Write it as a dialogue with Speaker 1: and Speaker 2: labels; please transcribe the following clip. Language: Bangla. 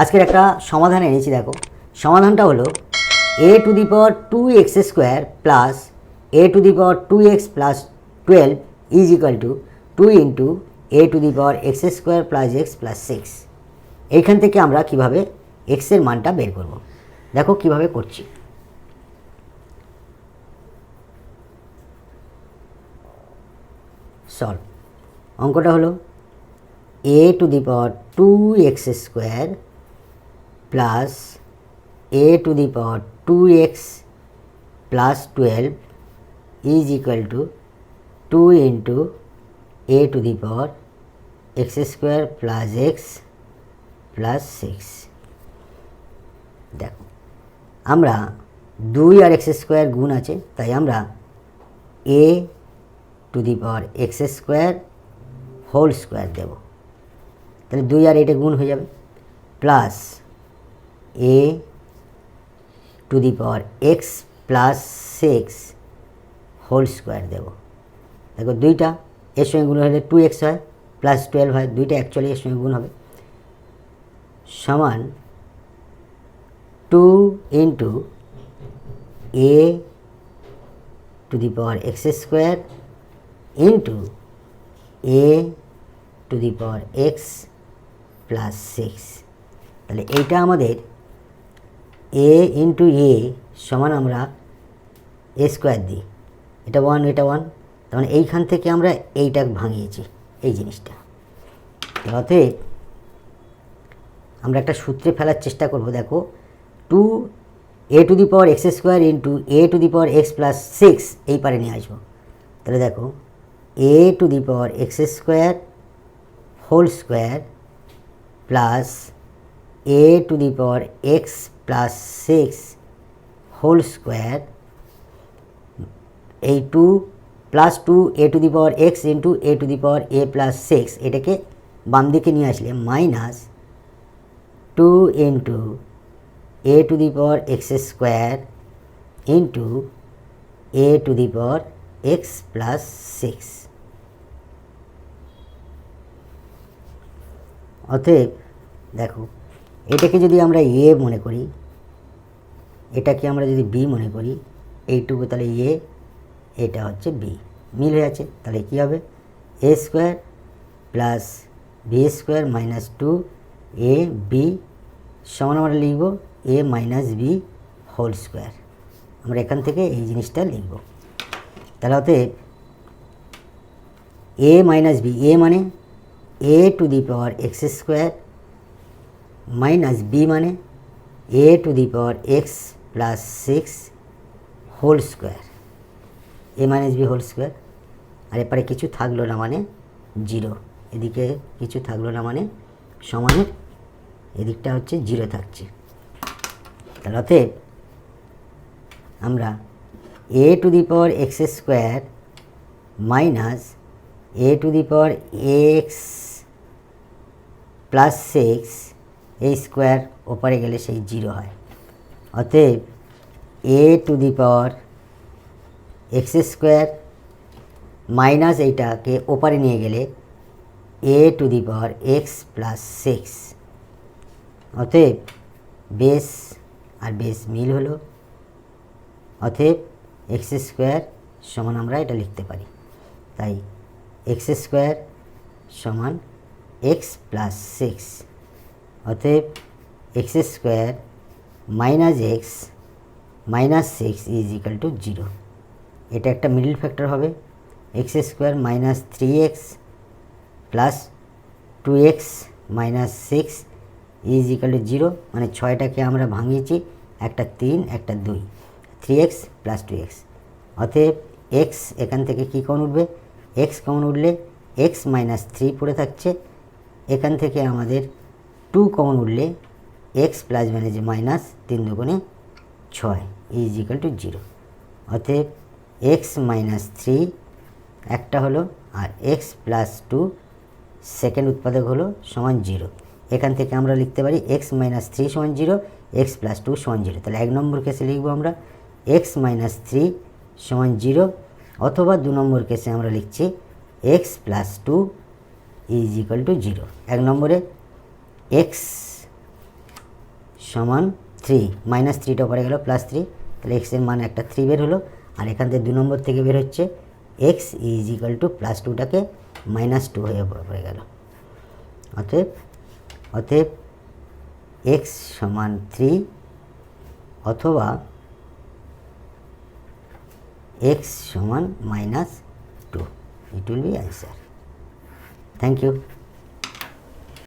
Speaker 1: আজকের একটা সমাধান এনেছি, দেখো। সমাধানটা হলো A to the power two X square plus A to the power two X plus twelve is equal to two into A to the power X square plus X plus six এইখান থেকে আমরা কীভাবে এক্সের মানটা বের করব? দেখো কীভাবে করছি। সলভ অঙ্কটা হলো A to the power two X square A to the power two X plus twelve is equal to two into A to the power X square plus X plus six দেখো, আমরা দুই আর এক্স স্কোয়ার গুণ আছে, তাই আমরা A to the power X square whole square দেব। তাহলে দুই আর এটা গুণ হয়ে যাবে plus A to the power X plus six whole square দেব। দেখো দুইটা, এর সঙ্গে গুণ হলে টু এক্স হয় প্লাস টুয়েলভ হয়, দুইটা অ্যাকচুয়ালি এর সঙ্গে গুণ হবে। সমান two into A to the power X square into A to the power X plus six তাহলে এইটা আমাদের এ ইন্টু এ সমান আমরা এ স্কোয়ার দিই। এটা ওয়ান এটা ওয়ান তার মানে এইখান থেকে আমরা এইটা ভাঙিয়েছি, এই জিনিসটা। অতএব আমরা একটা সূত্রে ফেলার চেষ্টা করব, দেখো। Two A to the power X square into A to the power X plus six এই পারে নিয়ে আসব। তাহলে দেখো A to the power X square whole square plus A to the power X plus six whole square এই two plus two A to the power X into A to the power A plus six এটাকে বাম দিকে নিয়ে আসলে minus two into A to the power X square into A to the power X plus six অতএব, দেখো এটাকে যদি আমরা এ মনে করি, এটাকে আমরা যদি বি মনে করি, এইটুকু তাহলে এ, এটা হচ্ছে বি। মিল হয়ে আছে তাহলে কী হবে? A square plus B square minus two A B সমান আমরা লিখব A minus B whole square. আমরা এখান থেকে এই জিনিসটা লিখব। তাহলে অতএব এ মাইনাস বি, এ মানে A to the power X square minus B মানে A to the power X plus six whole square A minus B whole square আর এপারে কিছু থাকল না মানে জিরো এদিকে কিছু থাকল না মানে সমানের এদিকটা হচ্ছে জিরো থাকছে। তাহলে অতএব আমরা A to the power X square minus A to the power X plus six এই স্কোয়ার ওপারে গেলে সেই জিরো হয়। অতএব A to the power X square minus এইটাকে ওপারে নিয়ে গেলে A to the power X plus six অতএব বেস আর বেস মিল হলো। অতএব এক্স স্কোয়ার সমান আমরা এটা লিখতে পারি। তাই এক্স স্কোয়ার সমান এক্স প্লাস সিক্স অতএব X square minus X minus six is equal to zero এটা একটা মিডল ফ্যাক্টর হবে। X square minus three X plus two X minus six is equal to zero মানে ছয়টাকে আমরা ভাঙিয়েছি, একটা তিন, একটা দুই। Three X plus two X অতএব এক্স এখান থেকে কী কমন উঠবে? এক্স কমন উঠলে এক্স মাইনাস থ্রি পড়ে থাকছে। এখান থেকে আমাদের টু কমন উঠলে এক্স প্লাস মাইনাস মাইনাস তিন দুগুণে ছয় ইজ ইকাল টু জিরো অতএব এক্স মাইনাস থ্রি একটা হলো, আর এক্স প্লাস টু সেকেন্ড উৎপাদক হলো সমান জিরো এখান থেকে আমরা লিখতে পারি এক্স মাইনাস থ্রি সমান জিরো এক্স প্লাস টু সমান জিরো তাহলে এক নম্বর কেসে লিখব আমরা এক্স মাইনাস থ্রি সমান জিরো অথবা দু নম্বর কেসে আমরা লিখছি X plus two is equal to zero এক নম্বরে এক্স সমান থ্রি মাইনাস থ্রিটা ওপরে গেল প্লাস থ্রি তাহলে এক্সের মান একটা থ্রি বের হলো, আর এখান থেকে দু নম্বর থেকে বের হচ্ছে X is equal to plus টুটাকে minus two হয়ে পড়ে গেল। অতএব অতএব এক্স সমান থ্রি অথবা এক্স সমান minus two it will be answer thank you